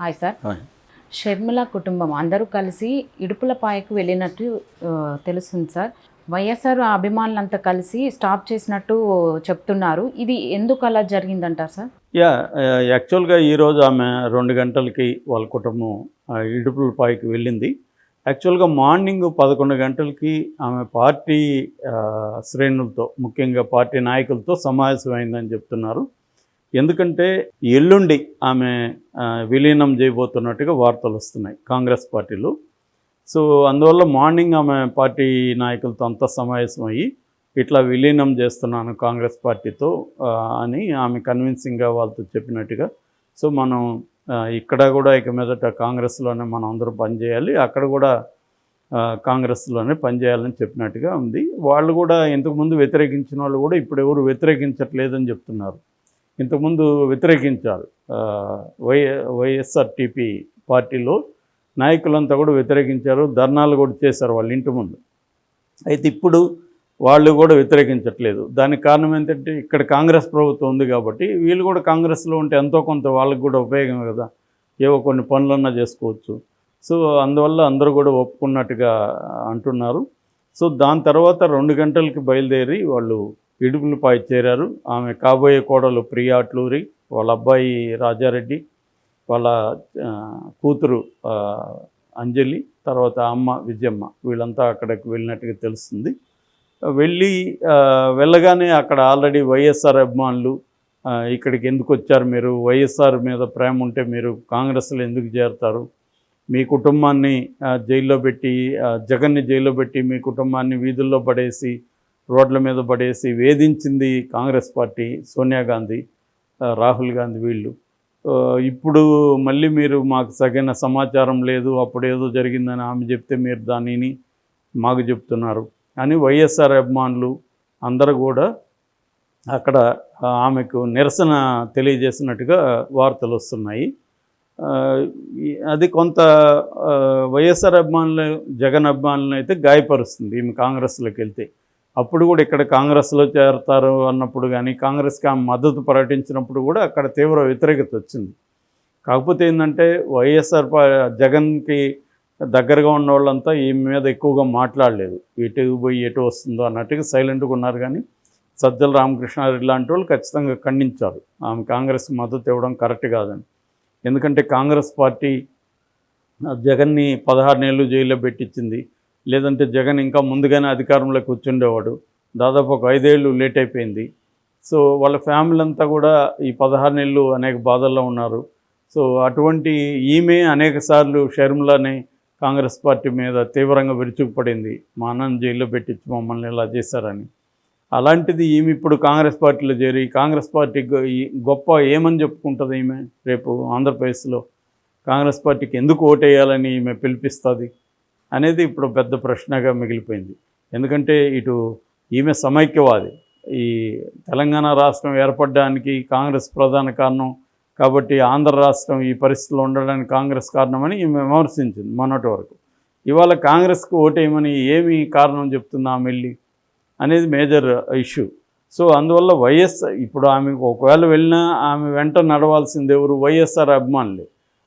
Hi sir. Sharmila కుటుంబం. అందరూ కలిసి ఇడుపులపాయకు వెళ్ళినట్టు తెలుస్తుంది సార్ వైఎస్ఆర్ అభిమానులంతా కలిసి స్టాప్ చేసినట్టు చెప్తున్నారు. ఇది ఎందుకు అలా జరిగిందంటారు సార్ యా యాక్చువల్గా ఈరోజు ఆమె రెండు గంటలకి వాళ్ళ కుటుంబం ఇడుపులపాయకి వెళ్ళింది. యాక్చువల్గా మార్నింగ్ పదకొండు గంటలకి ఆమె పార్టీ శ్రేణులతో ముఖ్యంగా పార్టీ నాయకులతో సమావేశమైందని చెప్తున్నారు. ఎందుకంటే ఎల్లుండి ఆమె విలీనం చేయబోతున్నట్టుగా వార్తలు వస్తున్నాయి కాంగ్రెస్ పార్టీలో. సో అందువల్ల మార్నింగ్ ఆమె పార్టీ నాయకులతో అంతా సమావేశమయ్యి ఇట్లా విలీనం చేస్తున్నాను కాంగ్రెస్ పార్టీతో అని ఆమె కన్విన్సింగ్గా వాళ్ళతో చెప్పినట్టుగా. సో మనం ఇక్కడ కూడా ఇక మీదట కాంగ్రెస్లోనే మనం అందరూ పనిచేయాలి అక్కడ కూడా కాంగ్రెస్లోనే పనిచేయాలని చెప్పినట్టుగా ఉంది. వాళ్ళు కూడా ఇంతకుముందు వ్యతిరేకించిన వాళ్ళు కూడా ఇప్పుడు ఎవరు వ్యతిరేకించట్లేదని చెప్తున్నారు. ఇంతకుముందు వ్యతిరేకించారు. వై వైఎస్ఆర్టీపీ పార్టీలో నాయకులంతా కూడా వ్యతిరేకించారు ధర్నాలు కూడా చేశారు వాళ్ళ ఇంటి ముందు. అయితే ఇప్పుడు వాళ్ళు కూడా వ్యతిరేకించట్లేదు. దానికి కారణం ఏంటంటే ఇక్కడ కాంగ్రెస్ ప్రభుత్వం ఉంది కాబట్టి వీళ్ళు కూడా కాంగ్రెస్లో ఉంటే ఎంతో కొంత వాళ్ళకి కూడా ఉపయోగం కదా. ఏవో కొన్ని పనులన్నా చేసుకోవచ్చు. సో అందువల్ల అందరూ కూడా ఒప్పుకున్నట్టుగా అంటున్నారు. సో దాని తర్వాత రెండు గంటలకి బయలుదేరి వాళ్ళు ఇడుపులపాయ చేరారు. ఆమె కాబోయే కోడలు ప్రియా అట్లూరి వాళ్ళ అబ్బాయి రాజారెడ్డి వాళ్ళ కూతురు అంజలి తర్వాత అమ్మ విజయమ్మ. వీళ్ళంతా అక్కడికి వెళ్ళినట్టుగా తెలుస్తుంది. వెళ్ళి వెళ్ళగానే అక్కడ ఆల్రెడీ వైఎస్ఆర్ అభిమానులు ఇక్కడికి ఎందుకు వచ్చారు మీరు? వైఎస్ఆర్ మీద ప్రేమ ఉంటే మీరు కాంగ్రెస్లో ఎందుకు చేరుతారు? మీ కుటుంబాన్ని జైల్లో పెట్టి జగన్ని జైల్లో పెట్టి మీ కుటుంబాన్ని వీధుల్లో పడేసి రోడ్ల మీద పడేసి వేధించింది కాంగ్రెస్ పార్టీ సోనియా గాంధీ రాహుల్ గాంధీ వీళ్ళు. ఇప్పుడు మళ్ళీ మీరు మాకు సగైన సమాచారం లేదు అప్పుడేదో జరిగిందని ఆమె చెప్తే మీరు దానిని మాకు చెప్తున్నారు అని వైఎస్ఆర్ అభిమానులు అందరూ కూడా అక్కడ ఆమెకు నిరసన తెలియజేసినట్టుగా వార్తలు వస్తున్నాయి. అది కొంత వైఎస్ఆర్ అభిమానులు జగన్ అభిమానులను అయితే గాయపరుస్తుంది ఈమె కాంగ్రెస్లోకి వెళ్తే. అప్పుడు కూడా ఇక్కడ కాంగ్రెస్లో చేరతారు అన్నప్పుడు కానీ కాంగ్రెస్కి ఆమె మద్దతు ప్రకటించినప్పుడు కూడా అక్కడ తీవ్ర వ్యతిరేకత వచ్చింది. కాకపోతే ఏంటంటే వైఎస్ఆర్ జగన్కి దగ్గరగా ఉన్న వాళ్ళంతా ఈ మీద ఎక్కువగా మాట్లాడలేదు. ఎటు పోయి ఎటు వస్తుందో అన్నట్టుగా సైలెంట్గా ఉన్నారు కానీ సజ్జల రామకృష్ణారెడ్డి లాంటి వాళ్ళు ఖచ్చితంగా ఖండించారు. ఆమె కాంగ్రెస్కి మద్దతు ఇవ్వడం కరెక్ట్ కాదని. ఎందుకంటే కాంగ్రెస్ పార్టీ జగన్ని పదహారు నెలలు జైల్లో పెట్టించింది. లేదంటే జగన్ ఇంకా ముందుగానే అధికారంలోకి కూర్చుండేవాడు. దాదాపు ఒక ఐదేళ్ళు లేట్ అయిపోయింది. సో వాళ్ళ ఫ్యామిలీ అంతా కూడా ఈ పదహారు నెలలు అనేక బాధల్లో ఉన్నారు. సో అటువంటి ఈమె అనేక సార్లు షర్మిలాని కాంగ్రెస్ పార్టీ మీద తీవ్రంగా విరుచుకుపడింది. మా అన్నను జైల్లో పెట్టించి మమ్మల్ని ఇలా చేశారని. అలాంటిది ఈమె ఇప్పుడు కాంగ్రెస్ పార్టీలో చేరి కాంగ్రెస్ పార్టీ గొప్ప ఏమని చెప్పుకుంటుంది ఈమె? రేపు ఆంధ్రప్రదేశ్లో కాంగ్రెస్ పార్టీకి ఎందుకు ఓటేయాలని ఈమె పిలిపిస్తుంది? అనేది ఇప్పుడు పెద్ద ప్రశ్నగా మిగిలిపోయింది. ఎందుకంటే ఇటు ఈమె సమైక్యవాది. ఈ తెలంగాణ రాష్ట్రం ఏర్పడడానికి కాంగ్రెస్ ప్రధాన కారణం కాబట్టి ఆంధ్ర రాష్ట్రం ఈ పరిస్థితిలో ఉండడానికి కాంగ్రెస్ కారణమని ఈమె విమర్శించింది మొన్నటి వరకు. ఇవాళ కాంగ్రెస్కు ఓటేయమని ఏమి కారణం చెప్తుంది ఆమె వెళ్ళి అనేది మేజర్ ఇష్యూ. సో అందువల్ల వైఎస్ ఇప్పుడు ఆమె ఒకవేళ వెళ్ళినా ఆమె వెంట నడవాల్సింది ఎవరు? వైఎస్ఆర్ అభిమానులే.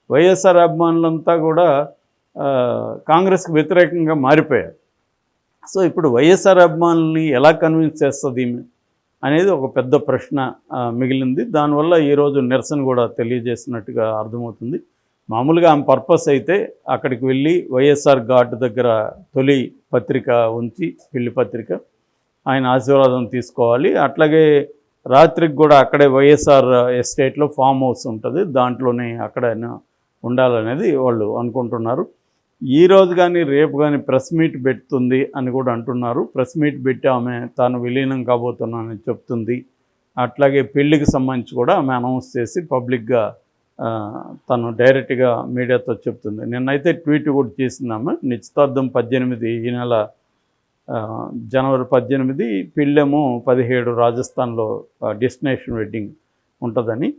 వైఎస్ఆర్ అభిమానులంతా కూడా కాంగ్రెస్కి వ్యతిరేకంగా మారిపోయారు. సో ఇప్పుడు వైఎస్ఆర్ అభిమానుల్ని ఎలా కన్విన్స్ చేస్తుంది ఈమె అనేది ఒక పెద్ద ప్రశ్న మిగిలింది. దానివల్ల ఈరోజు నిరసన కూడా తెలియజేసినట్టుగా అర్థమవుతుంది. మామూలుగా ఆమె పర్పస్ అయితే అక్కడికి వెళ్ళి వైఎస్ఆర్ ఘాట్ దగ్గర తొలి పత్రిక ఉంచి పెళ్ళి పత్రిక ఆయన ఆశీర్వాదం తీసుకోవాలి. అట్లాగే రాత్రికి కూడా అక్కడే వైఎస్ఆర్ ఎస్టేట్లో ఫామ్ హౌస్ ఉంటుంది. దాంట్లోనే అక్కడ ఉండాలనేది వాళ్ళు అనుకుంటున్నారు. ఈ రోజు కానీ రేపు కానీ ప్రెస్ మీట్ పెడుతుంది అని కూడా అంటున్నారు. ప్రెస్ మీట్ పెట్టి ఆమె తాను విలీనం కాబోతున్నానని చెప్తుంది. అట్లాగే పెళ్ళికి సంబంధించి కూడా ఆమె అనౌన్స్ చేసి పబ్లిక్గా తను డైరెక్ట్గా మీడియాతో చెప్తుంది. నిన్నైతే ట్వీట్ కూడా చేసింది ఆమె. నిశ్చితార్థం పద్దెనిమిది ఈ నెల జనవరి పద్దెనిమిది పెళ్ళేమో పదిహేడు రాజస్థాన్లో డెస్టినేషన్ వెడ్డింగ్ ఉంటుందని.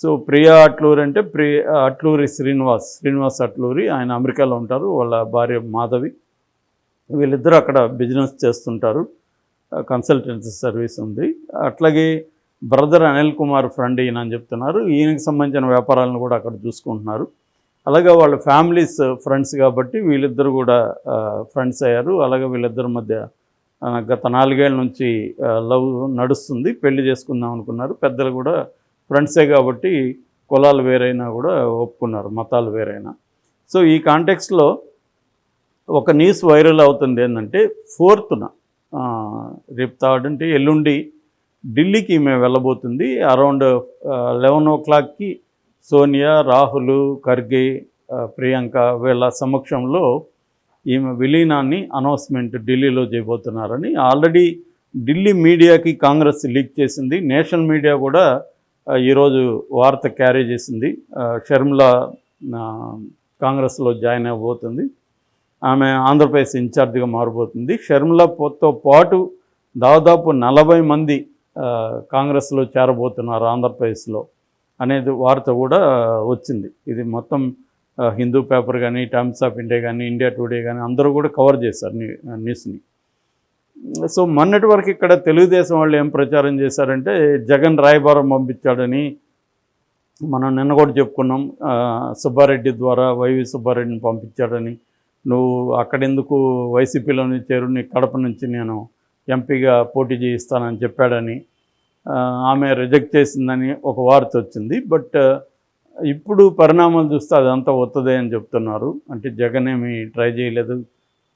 సో ప్రియా అట్లూరి అంటే ప్రియ అట్లూరి శ్రీనివాస్ శ్రీనివాస్ అట్లూరి ఆయన అమెరికాలో ఉంటారు వాళ్ళ భార్య మాధవి. వీళ్ళిద్దరూ అక్కడ బిజినెస్ చేస్తుంటారు కన్సల్టెన్సీ సర్వీస్ ఉంది. అట్లాగే బ్రదర్ అనిల్ కుమార్ ఫ్రెండ్ ఈయన అని చెప్తున్నారు. ఈయనకి సంబంధించిన వ్యాపారాలను కూడా అక్కడ చూసుకుంటున్నారు. అలాగే వాళ్ళ ఫ్యామిలీస్ ఫ్రెండ్స్ కాబట్టి వీళ్ళిద్దరు కూడా ఫ్రెండ్స్ అయ్యారు. అలాగే వీళ్ళిద్దరి మధ్య గత నాలుగేళ్ళ నుంచి లవ్ నడుస్తుంది పెళ్ళి చేసుకుందాం అనుకున్నారు. పెద్దలు కూడా ఫ్రెండ్సే కాబట్టి కులాలు వేరైనా కూడా ఒప్పుకున్నారు మతాలు వేరైనా. సో ఈ కాంటెక్స్లో ఒక న్యూస్ వైరల్ అవుతుంది ఏంటంటే ఫోర్త్న రేపు థర్డ్ అంటే ఎల్లుండి ఢిల్లీకి మేము వెళ్ళబోతుంది. అరౌండ్ లెవెన్ ఓ క్లాక్కి సోనియా రాహుల్ ఖర్గే ప్రియాంక వీళ్ళ సమక్షంలో ఈమె విలీనాన్ని అనౌన్స్మెంట్ ఢిల్లీలో చేయబోతున్నారని ఆల్రెడీ ఢిల్లీ మీడియాకి కాంగ్రెస్ లీక్ చేసింది. నేషనల్ మీడియా కూడా ఈరోజు వార్త క్యారీ చేసింది. ఆ, షర్మిల కాంగ్రెస్లో జాయిన్ అవ్వబోతుంది. ఆమె ఆంధ్రప్రదేశ్ ఇన్ఛార్జిగా మారబోతుంది. షర్మిలతో పాటు దాదాపు నలభై మంది కాంగ్రెస్లో చేరబోతున్నారు ఆంధ్రప్రదేశ్లో అనేది వార్త కూడా వచ్చింది. ఇది మొత్తం హిందూ పేపర్ కానీ టైమ్స్ ఆఫ్ ఇండియా కానీ ఇండియా టుడే కానీ అందరూ కూడా కవర్ చేశారు న్యూస్ని. సో మొన్నటి వరకు ఇక్కడ తెలుగుదేశం వాళ్ళు ఏం ప్రచారం చేశారంటే జగన్ రాయబారం పంపించాడని మనం నిన్న కూడా చెప్పుకున్నాం. సుబ్బారెడ్డి ద్వారా వైవి సుబ్బారెడ్డిని పంపించాడని నువ్వు అక్కడెందుకు వైసీపీలోని చేరు నీ కడప నుంచి నేను ఎంపీగా పోటీ చేయిస్తానని చెప్పాడని ఆమె రిజెక్ట్ చేసిందని ఒక వార్త వచ్చింది. బట్ ఇప్పుడు పరిణామాలు చూస్తే అదంతా వస్తుంది అని చెప్తున్నారు. అంటే జగన్ ఏమి ట్రై చేయలేదు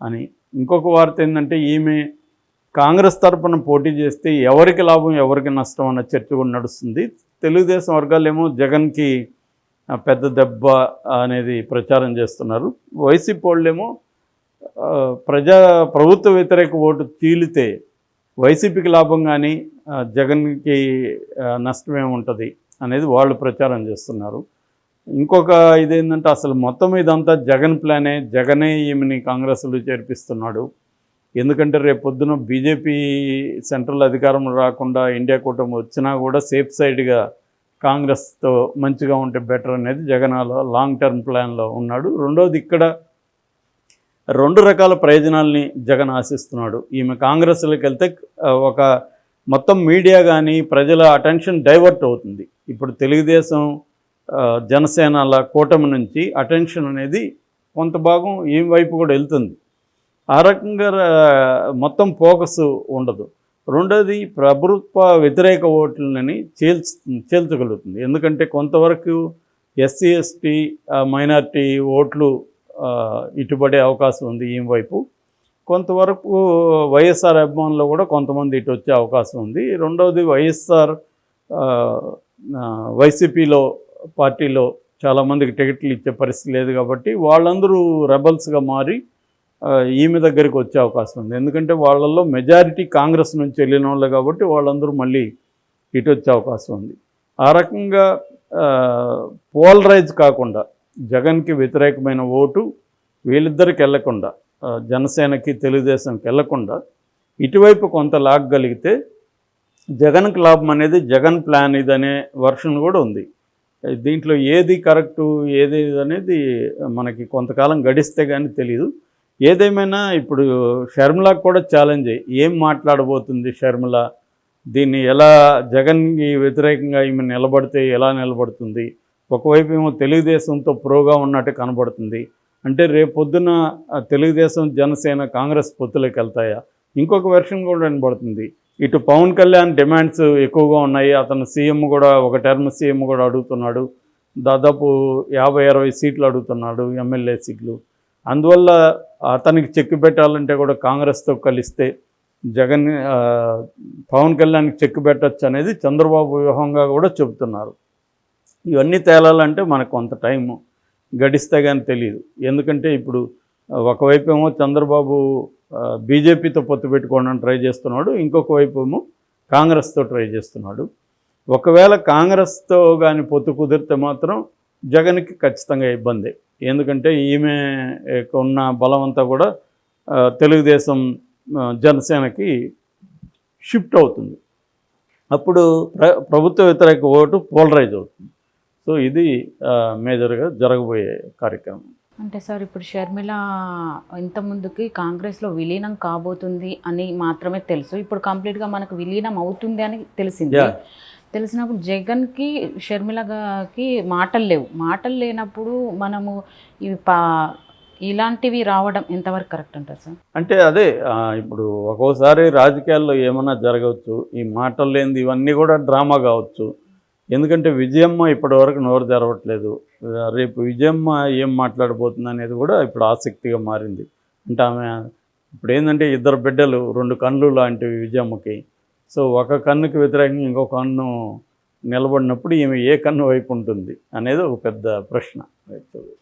అని. ఇంకొక వార్త ఏంటంటే ఈమె కాంగ్రెస్ తరఫున పోటీ చేస్తే ఎవరికి లాభం ఎవరికి నష్టం అన్న చర్చ కూడా నడుస్తుంది. తెలుగుదేశం వర్గాలేమో జగన్కి పెద్ద దెబ్బ అనేది ప్రచారం చేస్తున్నారు. వైసీపీ వాళ్ళేమో ప్రజా ప్రభుత్వ వ్యతిరేక ఓటు తీలితే వైసీపీకి లాభం కానీ జగన్కి నష్టమే ఉంటుంది అనేది వాళ్ళు ప్రచారం చేస్తున్నారు. ఇంకొక ఇదేంటంటే అసలు మొత్తం ఇదంతా జగన్ ప్లానే జగనే ఈమెని కాంగ్రెస్లో చేర్పిస్తున్నాడు. ఎందుకంటే రేపు పొద్దున బీజేపీ సెంట్రల్ అధికారం రాకుండా ఇండియా కూటమి వచ్చినా కూడా సేఫ్ సైడ్గా కాంగ్రెస్తో మంచిగా ఉంటే బెటర్ అనేది జగన్ ఆలో లాంగ్ టర్మ్ ప్లాన్లో ఉన్నాడు. రెండోది ఇక్కడ రెండు రకాల ప్రయోజనాల్ని జగన్ ఆశిస్తున్నాడు. ఈమె కాంగ్రెస్లోకి వెళ్తే ఒక మొత్తం మీడియా కానీ ప్రజల అటెన్షన్ డైవర్ట్ అవుతుంది. ఇప్పుడు తెలుగుదేశం జనసేనల కూటమి నుంచి అటెన్షన్ అనేది కొంత భాగం ఈ వైపు కూడా వెళ్తుంది. ఆ రకంగా మొత్తం ఫోకస్ ఉండదు. రెండోది ప్రభుత్వ వ్యతిరేక ఓట్లని చేల్చు చేల్చగలుగుతుంది. ఎందుకంటే కొంతవరకు ఎస్సీ ఎస్టీ మైనార్టీ ఓట్లు ఇటుపడే అవకాశం ఉంది ఈ వైపు. కొంతవరకు వైఎస్ఆర్ అభిమానులు కూడా కొంతమంది ఇటు వచ్చే అవకాశం ఉంది. రెండవది వైఎస్ఆర్ వైసీపీలో పార్టీలో చాలామందికి టికెట్లు ఇచ్చే పరిస్థితి లేదు కాబట్టి వాళ్ళందరూ రెబల్స్గా మారి ఈమె దగ్గరికి వచ్చే అవకాశం ఉంది. ఎందుకంటే వాళ్ళల్లో మెజారిటీ కాంగ్రెస్ నుంచి వెళ్ళిన వాళ్ళు కాబట్టి వాళ్ళందరూ మళ్ళీ ఇటు వచ్చే అవకాశం ఉంది. ఆ రకంగా పోలరైజ్ కాకుండా జగన్కి వ్యతిరేకమైన ఓటు వీళ్ళిద్దరికి వెళ్ళకుండా జనసేనకి తెలుగుదేశంకి వెళ్ళకుండా ఇటువైపు కొంత లాగగలిగితే జగన్కి లాభం అనేది జగన్ ప్లాన్ ఇది అనే వర్షన్ కూడా ఉంది. దీంట్లో ఏది కరెక్టు ఏది అనేది మనకి కొంతకాలం గడిస్తే కానీ తెలియదు ఏదేమైనా ఇప్పుడు షర్మిలకు కూడా ఛాలెంజ్ ఏం. మాట్లాడబోతుంది షర్మిల? దీన్ని ఎలా జగన్కి వ్యతిరేకంగా ఈమె నిలబడితే ఎలా నిలబడుతుంది? ఒకవైపు ఏమో తెలుగుదేశంతో ప్రోగా ఉన్నట్టు కనబడుతుంది. అంటే రేపు తెలుగుదేశం జనసేన కాంగ్రెస్ పొత్తులోకి వెళ్తాయా? ఇంకొక వెర్షన్ కూడా వినబడుతుంది. ఇటు పవన్ కళ్యాణ్ డిమాండ్స్ ఎక్కువగా ఉన్నాయి. అతను సీఎం కూడా ఒక టర్మ్ సీఎం కూడా అడుగుతున్నాడు. దాదాపు యాభై అరవై సీట్లు అడుగుతున్నాడు ఎమ్మెల్యే సీట్లు. అందువల్ల అతనికి చెక్ పెట్టాలంటే కూడా కాంగ్రెస్తో కలిస్తే జగన్ పవన్ కళ్యాణ్కి చెక్ పెట్టచ్చు అనేది చంద్రబాబు వ్యూహంగా కూడా చెబుతున్నారు. ఇవన్నీ తేలాలంటే మనకు కొంత టైము గడిస్తే కానీ తెలియదు ఎందుకంటే ఇప్పుడు ఒకవైపు ఏమో చంద్రబాబు బీజేపీతో పొత్తు పెట్టుకోవడానికి ట్రై చేస్తున్నాడు ఇంకొక వైపు ఏమో కాంగ్రెస్తో ట్రై చేస్తున్నాడు. ఒకవేళ కాంగ్రెస్తో కానీ పొత్తు కుదిరితే మాత్రం జగన్కి ఖచ్చితంగా ఇబ్బంది. ఎందుకంటే ఈమె ఉన్న బలం అంతా కూడా తెలుగుదేశం జనసేనకి షిఫ్ట్ అవుతుంది. అప్పుడు ప్ర ప్రభుత్వ వ్యతిరేక ఓటు పోలరైజ్ అవుతుంది. సో ఇది మేజర్గా జరగబోయే కార్యక్రమం. అంటే సార్ ఇప్పుడు షర్మిల ఇంత ముందుకి కాంగ్రెస్లో విలీనం కాబోతుంది అని మాత్రమే తెలుసు. ఇప్పుడు కంప్లీట్గా మనకు విలీనం అవుతుంది అని తెలిసింది. తెలిసినప్పుడు జగన్కి షర్మిలకి మాటలు లేవు. మాటలు లేనప్పుడు మనము ఇవి పా ఇలాంటివి రావడం ఎంతవరకు కరెక్ట్ అంటారు సార్? అంటే అదే ఇప్పుడు ఒక్కోసారి రాజకీయాల్లో ఏమైనా జరగవచ్చు ఈ మాటలు లేనిది ఇవన్నీ కూడా డ్రామా కావచ్చు. ఎందుకంటే విజయమ్మ ఇప్పటివరకు నోరు తెరవట్లేదు. రేపు విజయమ్మ ఏం మాట్లాడబోతుంది అనేది కూడా ఇప్పుడు ఆసక్తిగా మారింది. అంటే ఆమె ఇప్పుడు ఏంటంటే ఇద్దరు బిడ్డలు రెండు కళ్ళు లాంటివి విజయమ్మకి. సో ఒక కన్నుకి వ్యతిరేకంగా ఇంకో కన్ను నిలబడినప్పుడు ఈమె ఏ కన్ను వైపు ఉంటుంది అనేది ఒక పెద్ద ప్రశ్న.